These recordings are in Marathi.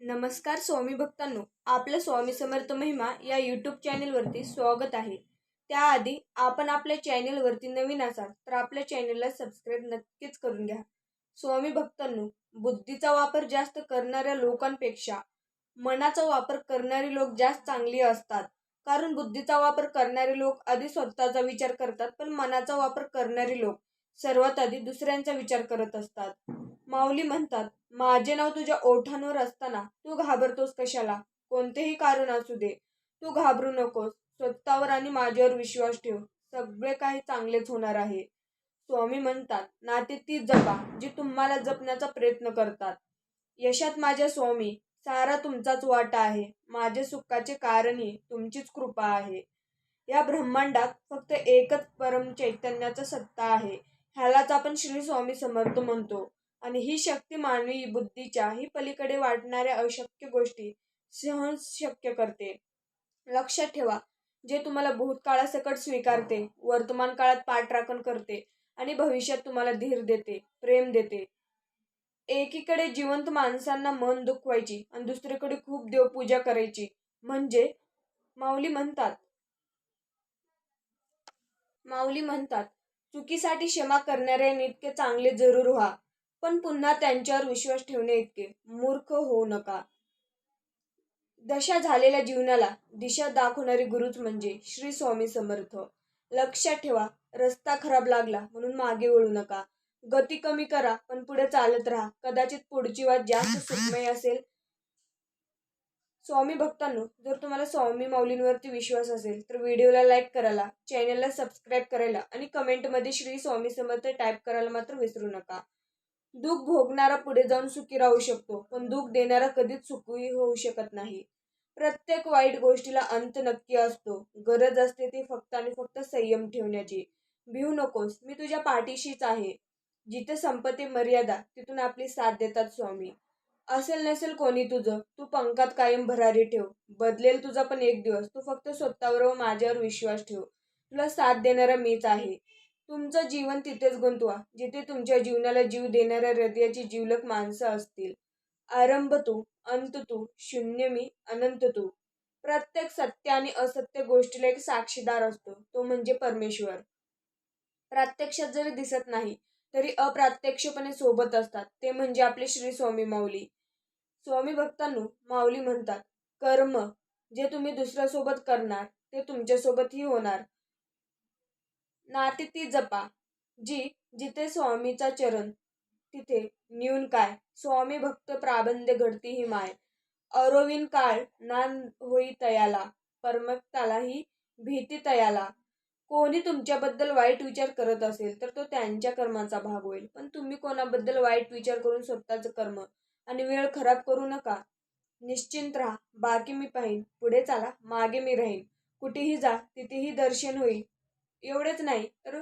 नमस्कार स्वामी भक्तांनो आपलं स्वामी समर्थ महिमा या यूट्यूब चॅनेलवरती स्वागत आहे. त्याआधी आपण आपल्या चॅनेलवरती नवीन असाल तर आपल्या चॅनेलला सबस्क्राईब नक्कीच करून घ्या. स्वामी भक्तांनो बुद्धीचा वापर जास्त करणाऱ्या लोकांपेक्षा मनाचा वापर करणारे लोक जास्त चांगली असतात. कारण बुद्धीचा वापर करणारे लोक आधी स्वतःचा विचार करतात पण मनाचा वापर करणारे लोक सर्वात आधी दुसऱ्यांचा विचार करत असतात. माऊली म्हणतात माझे नाव तुझ्या ओठांवर असताना तू घाबरतोस कशाला? कोणतेही कारण असू दे. तू घाबरू नकोस. स्वतःवर आणि माझ्यावर विश्वास ठेव. सगळे काही चांगलेच होणार आहे. स्वामी म्हणतात नाते ती जपा जी तुम्हाला जपण्याचा प्रयत्न करतात. यशात माझ्या स्वामी सारा तुमचाच वाटा आहे. माझे सुखाचे कारणही तुमचीच कृपा आहे. या ब्रह्मांडात फक्त एकच परम चैतन्याचा सत्ता आहे. ह्यालाच आपण श्री स्वामी समर्थ म्हणतो. आणि ही शक्ती मानवी बुद्धीच्या ही पलीकडे वाटणाऱ्या अशक्य गोष्टी सहन शक्य करते. लक्षात ठेवा जे तुम्हाला भूतकाळासकट स्वीकारते वर्तमान काळात पाठराखण करते आणि भविष्यात तुम्हाला धीर देते प्रेम देते. एकीकडे जिवंत माणसांना मन दुखवायची आणि दुसरीकडे खूप देवपूजा करायची. म्हणजे माऊली म्हणतात. माऊली म्हणतात चुकीसाठी क्षमा करणाऱ्याने इतके चांगले जरूर व्हा पण पुन्हा त्यांच्यावर विश्वास ठेवणे इतके मूर्ख होऊ नका. दशा झालेल्या जीवनाला दिशा दाखवणारे गुरुच म्हणजे श्री स्वामी समर्थ. लक्षात ठेवा रस्ता खराब लागला म्हणून मागे वळू नका. गती कमी करा पण पुढे चालत राहा. कदाचित पुढची वाट जास्त सुखमय असेल स्वामी भक्तांनो जर तुम्हाला स्वामी माऊलींवरती विश्वास असेल तर व्हिडिओला लाईक करायला चॅनलला सबस्क्राईब करायला आणि कमेंटमध्ये श्री स्वामी समर्थ टाईप करायला मात्र विसरू नका. दुःख भोगणारा पुढे जाऊन सुखी राहू शकतो पण दुःख देणारा कधीच सुखी होऊ शकत नाही. प्रत्येक वाईट गोष्टीला अंत नक्की असतो. गरज असते ती फक्त आणि फक्त संयम ठेवण्याची. भिवू नकोस मी तुझ्या पाठीशीच आहे. जिथे संपत्ती मर्यादा तिथून आपली साथ देतात स्वामी. असेल नसेल कोणी तुझं तू पंखात कायम भरारी ठेव. बदलेल तुझा पण एक दिवस. तू फक्त स्वतःवर व माझ्यावर विश्वास ठेव. तुला साथ देणारा मीच आहे. तुमचं जीवन तिथेच गुंतवा जिथे तुमच्या जीवनाला जीव देणाऱ्या हृदयाची जीवलक माणसं असतील. आरंभ तू अंत तू शून्य मी अनंत तू. प्रत्येक सत्य आणि असत्य गोष्टीला एक साक्षीदार असतो. तो म्हणजे परमेश्वर. प्रत्यक्षात जरी दिसत नाही तरी अप्रत्यक्षपणे सोबत असतात. ते म्हणजे आपले श्री स्वामी माऊली. स्वामी भक्तांनो माऊली म्हणतात कर्म जे तुम्ही दुसऱ्यासोबत करणार ते तुमच्यासोबतही होणार. नाते ती जपा जी जिथे स्वामीचा चरण तिथे न्यून काय? स्वामी भक्त प्राबंध घडती ही माय. अरोविन काळ नान होई तयाला परमक्तालाही भीती तयाला. कोणी तुमच्याबद्दल वाईट विचार करत असेल तर तो त्यांच्या कर्माचा भाग होईल. पण तुम्ही कोणाबद्दल वाईट विचार करून स्वतःचं कर्म आणि वेळ खराब करू नका. निश्चिंत राहा. बाकी मी पाहीन. पुढे चाला. मागे मी राहीन. कुठेही जा. तिथेही दर्शन होईल. एवढेच नाही तर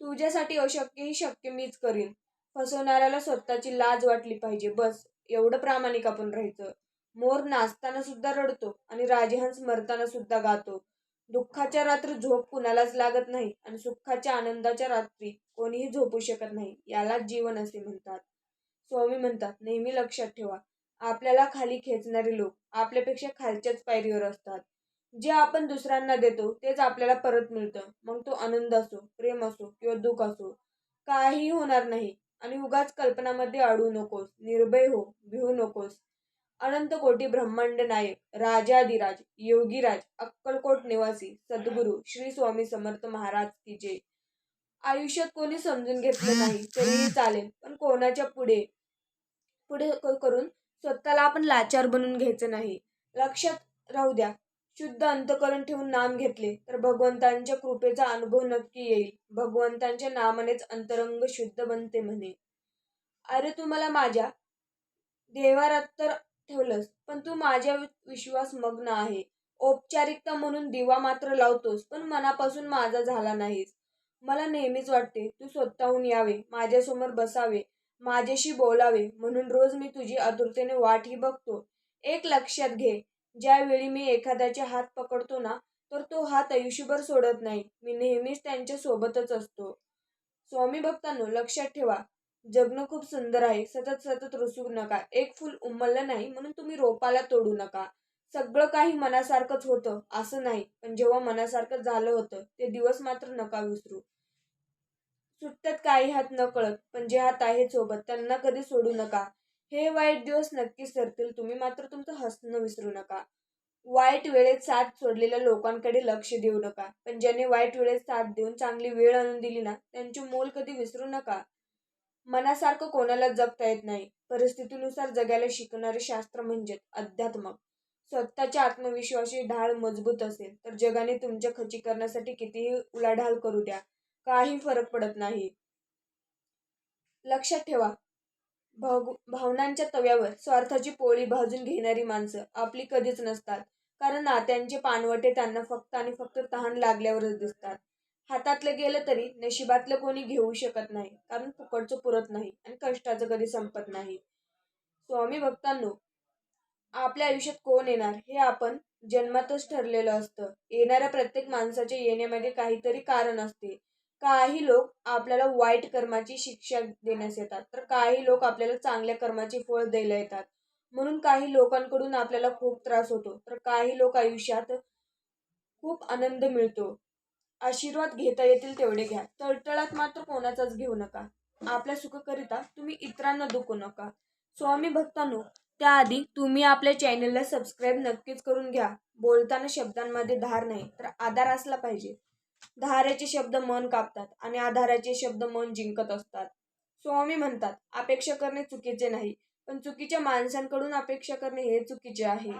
तुझ्यासाठी अशक्यही शक्य मीच करीन. फसवणाऱ्याला स्वतःची लाज वाटली पाहिजे. बस. एवढं प्रामाणिक आपण राहायचं. मोर नाचताना सुद्धा रडतो आणि राजहंस मरताना सुद्धा गातो. दुःखाच्या रात्र झोप कुणालाच लागत नाही आणि सुखाच्या आनंदाच्या रात्री कोणीही झोपू शकत नाही यालाच जीवन असे म्हणतात. स्वामी म्हणतात नेहमी लक्षात ठेवा आपल्याला खाली खेचणारे लोक आपल्यापेक्षा खालच्याच पायरीवर असतात. जे आपण दुसऱ्यांना देतो तेच आपल्याला परत मिळतं. मग तो आनंद असो प्रेम असो किंवा दुःख असो काही होणार नाही. आणि उगाच कल्पनामध्ये अडू नकोस निर्भय हो भिवू नकोस. अनंत कोटी ब्रह्मांड नायक राजाधिराज योगीराज अक्कलकोट निवासी सद्गुरू श्री स्वामी समर्थ महाराज की जय. आयुष्यात कोणी समजून घेतलं नाही तरीही चालेल पण कोणाच्या पुढे पुढे करून स्वतःला आपण लाचार बनवून घ्यायचं नाही. लक्षात राहू द्या शुद्ध अंतकरण ठेवून नाम घेतले तर भगवंतांच्या कृपेचा अनुभव नक्की येईल. भगवंतांच्या नामानेच अंतरंग शुद्ध बनते म्हणे. अरे तू मला माझ्या देवारात तर ठेवलंस. पण तू माझ्या विश्वास मग्न आहे. औपचारिकता म्हणून दिवा मात्र लावतोस पण मनापासून माझा झाला नाहीस. मला नेहमीच वाटते तू स्वतःहून यावे माझ्यासमोर बसावे माझ्याशी बोलावे म्हणून रोज मी तुझी आतुरतेने वाटही बघतो. एक लक्षात घे ज्यावेळी मी एखाद्याचे हात पकडतो ना तर तो हात आयुष्यभर सोडत नाही. मी नेहमीच त्यांच्या सोबतच असतो. स्वामी भक्तांनो लक्षात ठेवा जगणं खूप सुंदर आहे. सतत सतत रुसू नका. एक फुल उमललं नाही म्हणून तुम्ही रोपाला तोडू नका. सगळं काही मनासारखंच होतं असं नाही. पण जेव्हा मनासारखं झालं होतं ते दिवस मात्र नका विसरू. सुटतात काही हात न कळत पण जे हात आहेत सोबत त्यांना कधी सोडू नका. हे वाईट दिवस नक्की सरतील तुम्ही मात्र तुमचं हसणं विसरू नका. वाईट वेळेत साथ सोडलेल्या लोकांकडे लक्ष देऊ नका. पण ज्याने वाईट वेळेत साथ देऊन चांगली वेळ आणून दिली ना त्यांची मोल कधी विसरू नका. मनासारखं कोणाला जगता येत नाही. परिस्थितीनुसार जगायला शिकणारे शास्त्र म्हणजे अध्यात्म. स्वतःच्या आत्मविश्वासी ढाळ मजबूत असेल तर जगाने तुमच्या खच्चीकरणासाठी कितीही उलाढाल करू द्या. काही फरक पडत नाही. लक्षात ठेवा. भाव भावनांच्या तव्यावर स्वार्थाची पोळी भाजून घेणारी माणसं आपली कधीच नसतात. कारण नात्यांचे पानवटे त्यांना फक्त आणि फक्त तहान लागल्यावरच दिसतात. हातातलं गेलं तरी नशिबातलं कोणी घेऊ शकत नाही. कारण फुकटचं पुरत नाही आणि कष्टाचं कधी संपत नाही. स्वामी भक्तांनो आपल्या आयुष्यात कोण येणार? हे आपण जन्मातच ठरलेलं असतं. येणाऱ्या प्रत्येक माणसाच्या येण्यामध्ये काहीतरी कारण असते. काही लोक आपल्याला वाईट कर्माची शिक्षा देण्यास येतात. तर काही लोक आपल्याला चांगल्या कर्माचे फळ द्यायला येतात. म्हणून काही लोकांकडून आपल्याला खूप त्रास होतो. तर काही लोक आयुष्यात खूप आनंद मिळतो. आशीर्वाद घेता येतील तेवढे घ्या. तळतळात मात्र कोणाचाच घेऊ नका. आपल्या सुखकरिता तुम्ही इतरांना दुखू नका. स्वामी भक्तांनो त्याआधी तुम्ही आपल्या चॅनलला सबस्क्राईब नक्कीच करून घ्या. बोलताना शब्दांमध्ये धार नाही तर आधार असला पाहिजे. धाराचे शब्द मन कापतात आणि आधाराचे शब्द मन जिंकत असतात. स्वामी म्हणतात अपेक्षा करणे चुकीचे नाही पण चुकीच्या माणसांकडून अपेक्षा करणे हे चुकीचे आहे.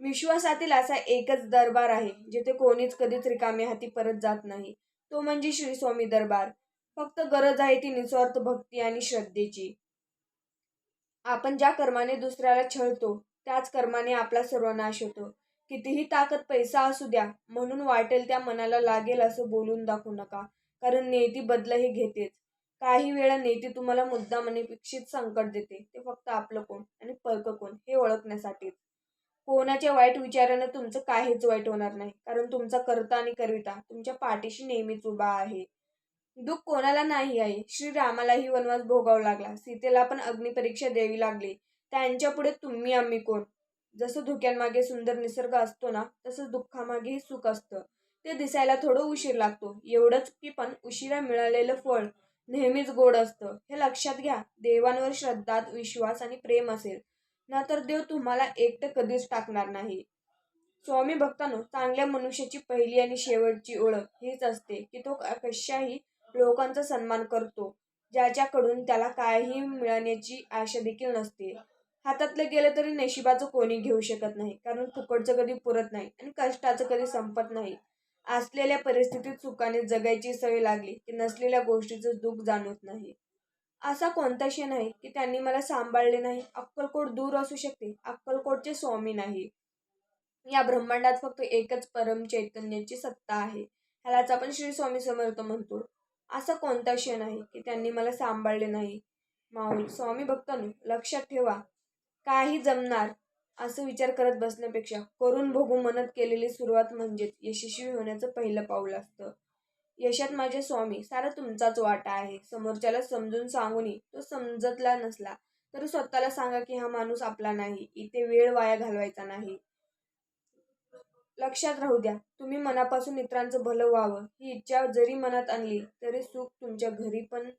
विश्वासातील असा एकच दरबार आहे जिथे कोणीच कधीच रिकामे हाती परत जात नाही. तो म्हणजे श्री स्वामी दरबार. फक्त गरज आहे ती निस्वार्थ भक्ती आणि श्रद्धेची. आपण ज्या कर्माने दुसऱ्याला छळतो त्याच कर्माने आपला सर्वनाश होतो. कितीही ताकद पैसा असू द्या म्हणून वाटेल त्या मनाला लागेल असं बोलून दाखवू नका कारण नेती बदलही घेतेच. काही वेळा नेती तुम्हाला मुद्दाम अनपेक्षित संकट देते. ते फक्त आपलं कोण आणि पर्क कोण हे ओळखण्यासाठीच. कोणाच्या वाईट विचारानं तुमचं काहीच वाईट होणार नाही. कारण तुमचा करता आणि करिता तुमच्या पाठीशी नेहमीच उभा आहे. दुःख कोणाला नाही आहे श्रीरामालाही वनवास भोगावा लागला. सीतेला पण अग्निपरीक्षा द्यावी लागली. त्यांच्या पुढे तुम्ही आम्ही कोण? जसं धुक्यांमागे सुंदर निसर्ग असतो ना तसंच दुःखामागेही सुख असतं. ते दिसायला थोडं उशीर लागतो. एवढंच की पण उशिरा मिळालेलं फळ नेहमीच गोड असतं. हे लक्षात घ्या देवांवर श्रद्धात विश्वास आणि प्रेम असेल. ना तर देव तुम्हाला एकटं कधीच टाकणार नाही. स्वामी भक्तांनो चांगल्या मनुष्याची पहिली आणि शेवटची ओळख हीच असते की तो कशाही लोकांचा सन्मान करतो ज्याच्याकडून त्याला काहीही मिळण्याची आशा देखील नसते. हातातलं गेलं तरी नशिबाचं कोणी घेऊ शकत नाही कारण फुकटचं कधी पुरत नाही आणि कष्टाचं कधी संपत नाही. असलेल्या परिस्थितीत सुखाने जगायची सवय लागली की नसलेल्या गोष्टीचं दुःख जाणवत नाही. असा कोणता क्षण आहे की त्यांनी मला सांभाळले नाही. अक्कलकोट दूर असू शकते. अक्कलकोटचे स्वामी नाही. या ब्रह्मांडात फक्त एकच परम चैतन्याची सत्ता आहे. ह्यालाच आपण श्री स्वामी समर्थ म्हणतो. असा कोणता क्षण आहे की त्यांनी मला सांभाळले नाही. माऊल स्वामी भक्तांनो लक्षात ठेवा. काही जमणार असं विचार करत बसण्यापेक्षा करून बघू म्हणत केलेली सुरुवात म्हणजेच यशस्वी होण्याचं पहिलं पाऊल असतं. यशात माझे स्वामी सारा तुमचाच वाटा आहे. समोरच्याला समजून सांगूनही तो समजतला नसला. तर स्वतःला सांगा की हा माणूस आपला नाही. इथे वेळ वाया घालवायचा नाही. लक्षात राहू द्या तुम्ही मनापासून इतरांचं भलं व्हावं. ही इच्छा जरी मनात आणली तरी सुख तुमच्या घरी पण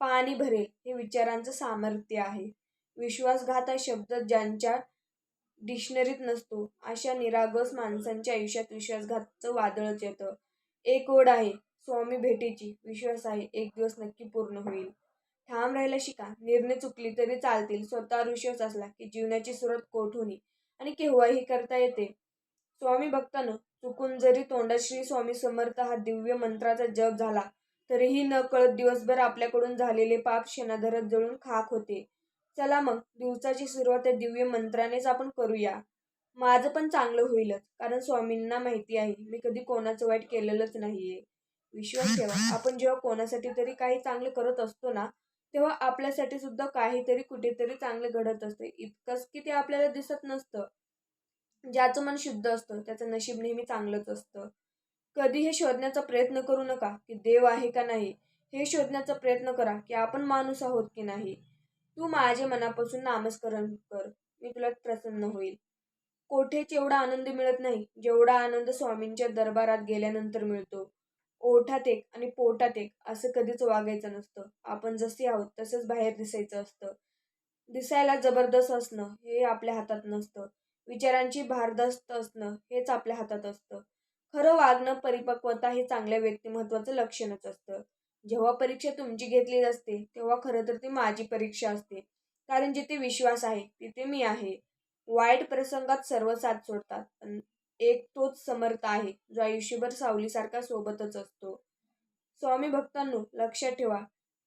पाणी भरेल हे विचारांचं सामर्थ्य आहे. विश्वासघात हा शब्द ज्यांच्या डिक्शनरीत नसतो अशा निरागस माणसांच्या आयुष्यात विश्वासघातचं वादळच येतं. एक ओढ आहे स्वामी भेटीची विश्वास आहे एक दिवस नक्की पूर्ण होईल. ठाम राहायला शिका. निर्णय चुकली तरी चालतील. स्वतःवर विश्वास असला की जीवनाची सुरुवात होणे आणि केव्हाही करता येते. स्वामी भक्तानं चुकून जरी तोंडात श्री स्वामी समर्थ हा दिव्य मंत्राचा जप झाला तरीही न कळत दिवसभर आपल्याकडून झालेले पाप शेणाधरत जळून खाक होते. चला मग दिवसाची सुरुवात या दिव्य मंत्रानेच आपण करूया. माझं पण चांगलं होईलच कारण स्वामींना माहिती आहे मी कधी कोणाचं वाईट केलेलंच नाहीये. विश्वास ठेवा. आपण जेव्हा कोणासाठी तरी काही चांगलं करत असतो ना तेव्हा आपल्यासाठी सुद्धा काहीतरी कुठेतरी चांगले घडत असते. इतकंच की ते आपल्याला दिसत नसतं. ज्याचं मन शुद्ध असतं त्याचं नशीब नेहमी चांगलंच असतं. कधी हे शोधण्याचा प्रयत्न करू नका की देव आहे का नाही. हे शोधण्याचा प्रयत्न करा की आपण माणूस आहोत की नाही. तू माझे मनापासून नामस्करण कर. मी तुला प्रसन्न होईल. कोठेच एवढा आनंद मिळत नाही जेवढा आनंद स्वामींच्या दरबारात गेल्यानंतर मिळतो. ओठात एक आणि पोटात एक असं कधीच वागायचं नसतं. आपण जसे आहोत तसंच बाहेर दिसायचं असतं. दिसायला जबरदस्त असणं हे आपल्या हातात नसतं. विचारांची भारदस्त असणं हेच आपल्या हातात असतं. खरं वागणं परिपक्वता हे चांगल्या व्यक्तिमत्वाचं लक्षणच असतं. जेव्हा परीक्षा तुमची घेतली असते तेव्हा खरं तर ती माझी परीक्षा असते. कारण जिथे विश्वास आहे तिथे मी आहे. वाईट प्रसंगात सर्व साथ सोडतात. पण एक तोच समर्थ आहे जो आयुष्यभर सावलीसारखा सोबतच असतो. स्वामी भक्तांनो लक्षात ठेवा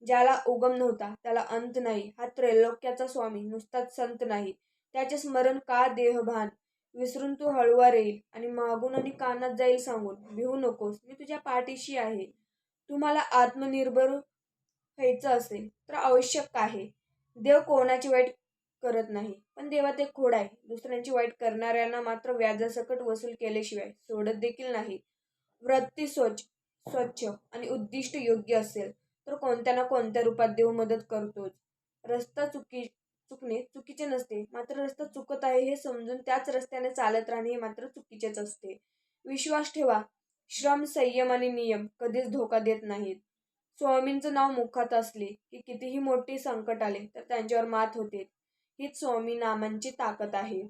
ज्याला उगम नव्हता त्याला अंत नाही. हा त्रैलोक्याचा स्वामी नुसताच संत नाही. त्याचे स्मरण का देहभान? विसरून तू हळुवार येईल आणि मागून आणि कानात जाईल सांगून भिवू नकोस मी तुझ्या पाठीशी आहे. तुम्हाला आत्मनिर्भर व्हायचं असेल तर आवश्यक आहे. देव कोणाची वाईट करत नाही. पण देवा ते खोड आहे. दुसऱ्यांची वाईट करणाऱ्यांना मात्र व्याजासकट वसूल केल्याशिवाय सोडत देखील नाही. वृत्ती स्वच्छ स्वच्छ आणि उद्दिष्ट योग्य असेल तर कोणत्या ना कोणत्या रूपात देव मदत करतोच. रस्ता चुकी चुकणे चुकीचे नसते. मात्र रस्ता चुकत आहे हे समजून त्याच रस्त्याने चालत राहणे हे मात्र चुकीचेच असते. विश्वास ठेवा. श्रम संयम आणि नियम कधीच धोका देत नाहीत. स्वामींचं नाव मुखात असले की कितीही मोठे संकट आले तर त्यांच्यावर मात होते. हीच स्वामी नामांची ताकद आहे.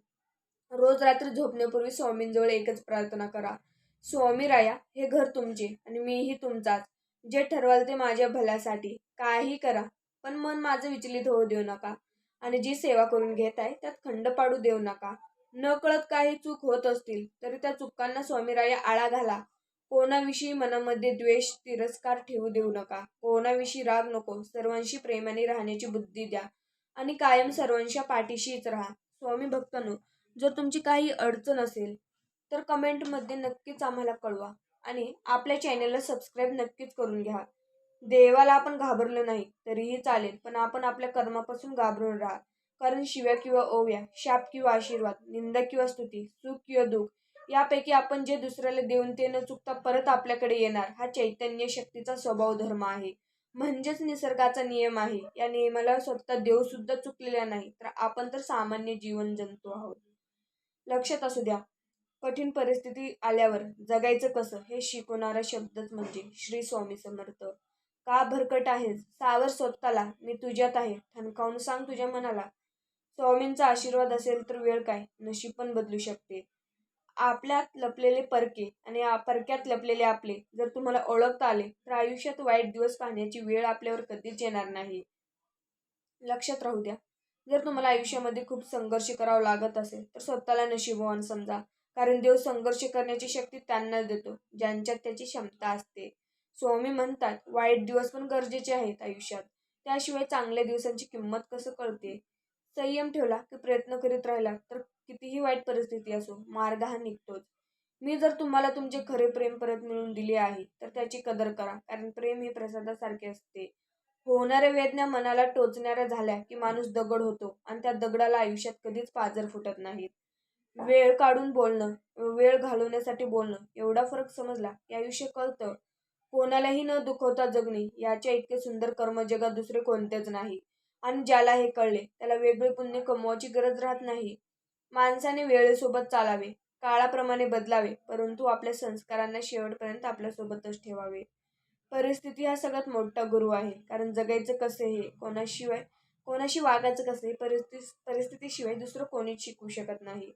रोज रात्री झोपण्यापूर्वी स्वामींजवळ एकच प्रार्थना करा. स्वामी राया हे घर तुमचे आणि मीही तुमचाच. जे ठरवाल ते माझ्या भल्यासाठी. काही करा पण मन माझं विचलित होऊ देऊ नका. आणि जी सेवा करून घेत आहे त्यात खंड पाडू देऊ नका. न कळत काही चूक होत असतील तरी त्या चुकांना स्वामीराया आळा घाला. कोणाविषयी मनामध्ये द्वेष तिरस्कार ठेवू देऊ नका. कोणाविषयी राग नको. सर्वांशी प्रेमाने राहण्याची बुद्धी द्या. आणि कायम सर्वांच्या पाठीशीच राहा. स्वामी भक्तांनो जर तुमची काही अडचण असेल तर कमेंटमध्ये नक्कीच आम्हाला कळवा आणि आपल्या चॅनलला सबस्क्राईब नक्कीच करून घ्या. देवाला आपण घाबरलं नाही तरीही चालेल पण आपण आपल्या कर्मापासून घाबरून राहा. कारण शिव्या किंवा ओव्या शाप किंवा आशीर्वाद निंदा किंवा स्तुती सुख किंवा दुःख यापैकी आपण जे दुसऱ्याला देऊन ते न चुकता परत आपल्याकडे येणार हा चैतन्य शक्तीचा स्वभाव धर्म आहे. म्हणजेच निसर्गाचा नियम आहे. या नियमाला स्वतः देव सुद्धा चुकलेला नाही तर आपण तर सामान्य जीवन जंतू आहोत. लक्षात असू द्या कठीण परिस्थिती आल्यावर जगायचं कसं हे शिकवणारा शब्दच म्हणजे श्री स्वामी समर्थ. का भरकट आहेस? सावर स्वतःला मी तुझ्यात आहे. ठणकावून सांग तुझ्या मनाला. स्वामींचा आशीर्वाद असेल तर वेळ काय? नशीब पण बदलू शकते. आपल्यात लपलेले परके आणि परक्यात लपलेले आपले जर तुम्हाला ओळखता आले तर आयुष्यात वाईट दिवस पाहण्याची वेळ आपल्यावर कधीच येणार नाही. लक्षात राहू द्या. जर तुम्हाला आयुष्यामध्ये खूप संघर्ष करावा लागत असेल तर स्वतःला नशीबवान समजा. कारण देव संघर्ष करण्याची शक्ती त्यांना देतो ज्यांच्यात त्याची क्षमता असते. स्वामी म्हणतात वाईट दिवस पण गरजेचे आहेत आयुष्यात. त्याशिवाय चांगल्या दिवसांची किंमत कसं कळते? संयम ठेवला की प्रयत्न करीत राहिला तर कितीही वाईट परिस्थिती असो मार्ग हा निघतोच. मी जर तुम्हाला तुमचे खरे प्रेम परत मिळून दिले आहे तर त्याची कदर करा कारण प्रेम हे प्रसादासारखे असते. होणाऱ्या वेदना मनाला टोचणाऱ्या झाल्या की माणूस दगड होतो आणि त्या दगडाला आयुष्यात कधीच पाजर फुटत नाहीत. वेळ काढून बोलणं वेळ घालवण्यासाठी बोलणं एवढा फरक समजला की आयुष्य कळतं. कोणालाही न दुखवता जगणे याच्या इतके सुंदर कर्म जगात दुसरे कोणतेच नाही. आणि ज्याला हे कळले त्याला वेगळे पुण्य कमवायची गरज राहत नाही. माणसाने वेळेसोबत चालावे काळाप्रमाणे बदलावे परंतु आपल्या संस्कारांना शेवटपर्यंत आपल्यासोबतच ठेवावे. परिस्थिती हा सगळ्यात मोठा गुरु आहे कारण जगायचं कसं हे कोणाशिवाय कोणाशी वागायचं कसं हे परिस्थिती परिस्थितीशिवाय दुसरं कोणीच शिकू शकत नाही.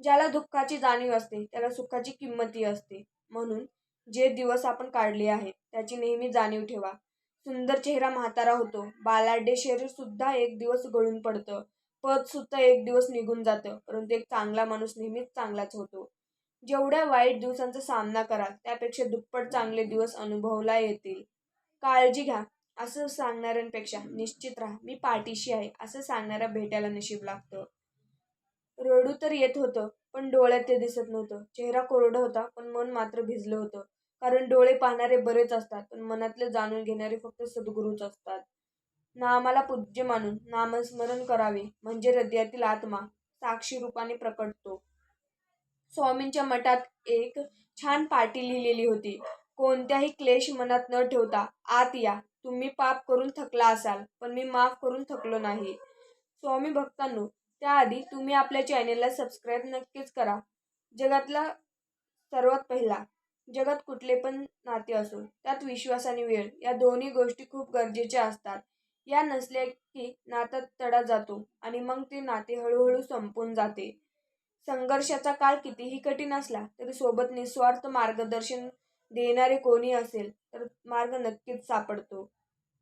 ज्याला दुःखाची जाणीव असते त्याला सुखाची किंमतही असते. म्हणून जे दिवस आपण काढले आहेत त्याची नेहमी जाणीव ठेवा. सुंदर चेहरा म्हातारा होतो बालाढ्य शरीर सुद्धा एक दिवस गळून पडतं. पद सुद्धा एक दिवस निघून जातं. परंतु एक चांगला माणूस नेहमीच चांगलाच होतो. जेवढ्या वाईट दिवसांचा सामना कराल त्यापेक्षा दुप्पट चांगले दिवस अनुभवला येतील. काळजी घ्या. असं सांगणाऱ्यांपेक्षा निश्चित राहा. मी पाठीशी आहे असं सांगणाऱ्या भेटायला नशीब लागतं. रडू तर येत होतं पण डोळ्यात ते दिसत नव्हतं. चेहरा कोरडा होता पण मन मात्र भिजलं होतं. कारण डोळे पाहणारे बरेच असतात पण मनातले जाणून घेणारे फक्त सद्गुरूच असतात. नामाला पूज्य मानून नामस्मरण करावे म्हणजे हृदयातील आत्मा साक्षी रूपाने प्रकटतो. स्वामींच्या मठात एक छान पाटी लिहिलेली होती कोणत्याही क्लेश मनात न ठेवता आत या तुम्ही पाप करून थकला असाल पण मी माफ करून थकलो नाही स्वामी भक्तांनो त्याआधी तुम्ही आपल्या चॅनेलला सबस्क्राईब नक्कीच करा. जगातला सर्वात पहिला जगात कुठले पण नाते असो त्यात विश्वास आणि वेळ या दोन्ही गोष्टी खूप गरजेच्या असतात. या नसल्या की नात्यात तडा जातो आणि मग ते नाते हळूहळू संपून जाते. संघर्षाचा काळ कितीही कठीण असला तरी सोबत निस्वार्थ मार्गदर्शन देणारे कोणी असेल तर मार्ग नक्कीच सापडतो.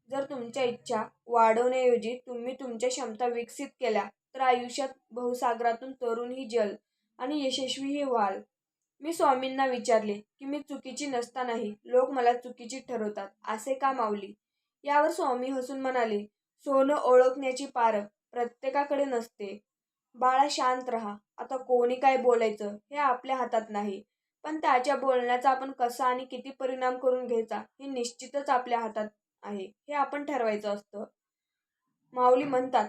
जर तुमच्या इच्छा वाढवण्याऐवजी तुम्ही तुमच्या क्षमता विकसित केल्या तर आयुष्यात बहुसागरातून तरुणही जल आणि यशस्वीही व्हाल. मी स्वामींना विचारले की मी चुकीची नसतानाही लोक मला चुकीची ठरवतात असे का माऊली? यावर स्वामी हसून म्हणाले सोनं ओळखण्याची पारख प्रत्येकाकडे नसते. बाळा शांत राहा. आता कोणी काय बोलायचं हे आपल्या हातात नाही. पण त्याच्या बोलण्याचा आपण कसा आणि किती परिणाम करून घ्यायचा हे निश्चितच आपल्या हातात आहे. हे आपण ठरवायचं असतं. माऊली म्हणतात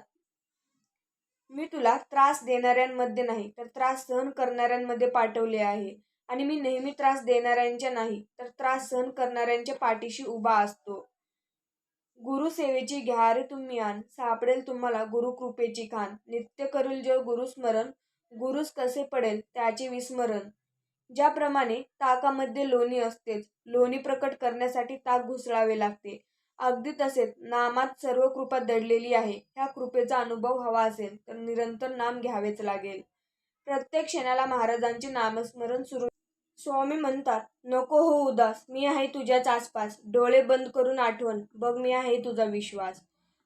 मी तुला त्रास देणाऱ्यांमध्ये नाही तर त्रास सहन करणाऱ्यांमध्ये पाठवले आहे. आणि मी नेहमी त्रास देणाऱ्यांच्या नाही तर त्रास सहन करणाऱ्यांच्या पाठीशी उभा असतो. गुरुसेवेची घ्या रे तुम्ही आण सापडेल तुम्हाला गुरुकृपेची खान. नित्य करील जो गुरुस्मरण. गुरुस कसे पडेल त्याचे विस्मरण. ज्याप्रमाणे ताकामध्ये लोणी असतेच लोणी प्रकट करण्यासाठी ताक घुसळावे लागते. अगदी तसेच नामात सर्व कृपा दडलेली आहे ह्या कृपेचा अनुभव हवा असेल तर निरंतर नाम घ्यावेच लागेल. प्रत्येक क्षणाला महाराजांचे नामस्मरण सुरू स्वामी म्हणतात नको हो उदास मी आहे तुझ्याच आसपास. डोळे बंद करून आठवण बघ मी आहे तुझा विश्वास.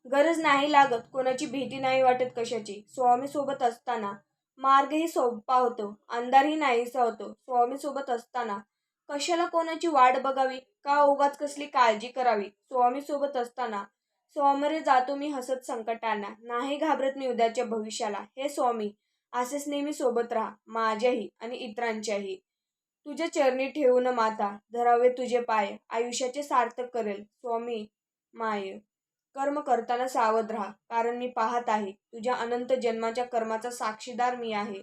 गरज नाही लागत कोणाची भीती नाही वाटत कशाची. स्वामी सोबत असताना मार्गही सोपा होतो अंधारही नाहीसा होतो. स्वामी सोबत असताना कशाला कोणाची वाट बघावी? का उगाच कसली काळजी करावी? स्वामी सोबत असताना स्वामरे जातो मी हसत संकटांना नाही घाबरत मी उद्याच्या भविष्याला. हे स्वामी असेच नेहमी सोबत राहा. माझ्याही आणि इतरांच्याही. तुझ्या चरणी ठेवून माता धरावे तुझे पाय आयुष्याचे सार्थक करेल स्वामी माय. कर्म करताना सावध राहा कारण मी पाहत आहे तुझ्या अनंत जन्माच्या कर्माचा साक्षीदार मी आहे.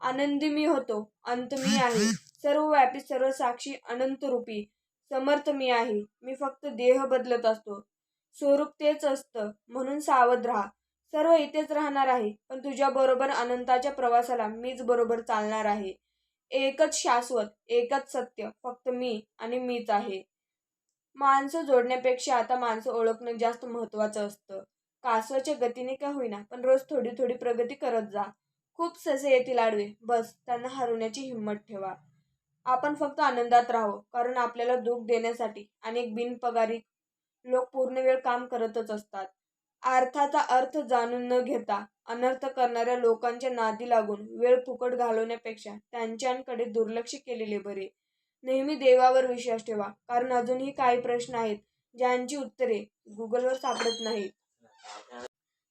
आनंदी मी होतो अंत मी आहे. सर्व व्यापी सर्व साक्षी अनंत रूपी समर्थ मी आहे. मी फक्त देह बदलत असतो. स्वरूप तेच असतं म्हणून सावध राहा. सर्व इथेच राहणार आहे पण तुझ्या बरोबर अनंताच्या प्रवासाला मीच बरोबर चालणार आहे. एकच शाश्वत एकच सत्य फक्त मी आणि मीच आहे. माणसं जोडण्यापेक्षा आता माणसं ओळखणं जास्त महत्त्वाचं असतं. कासवाच्या गतीने का होईना पण रोज थोडी थोडी प्रगती करत जा. खूप ससे येतील आडवे बस त्यांना हरवण्याची हिंमत ठेवा. आपण फक्त आनंदात राहो कारण आपल्याला दुःख देण्यासाठी अनेक बिनपगारी लोक पूर्ण वेळ काम करतच असतात. अर्थाचा अर्थ जाणून न घेता अनर्थ करणाऱ्या लोकांच्या नादी लागून वेळ फुकट घालवण्यापेक्षा त्यांच्याकडे दुर्लक्ष केलेले बरे. नेहमी देवावर विश्वास ठेवा कारण अजूनही काही प्रश्न आहेत ज्यांची उत्तरे गुगलवर सापडत नाहीत.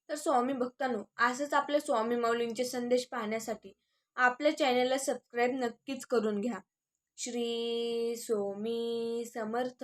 तर स्वामी भक्तांनो असंच आपल्या स्वामी माऊलींचे संदेश पाहण्यासाठी आपल्या चॅनलला सबस्क्राईब नक्कीच करून घ्या. श्री स्वामी समर्थ.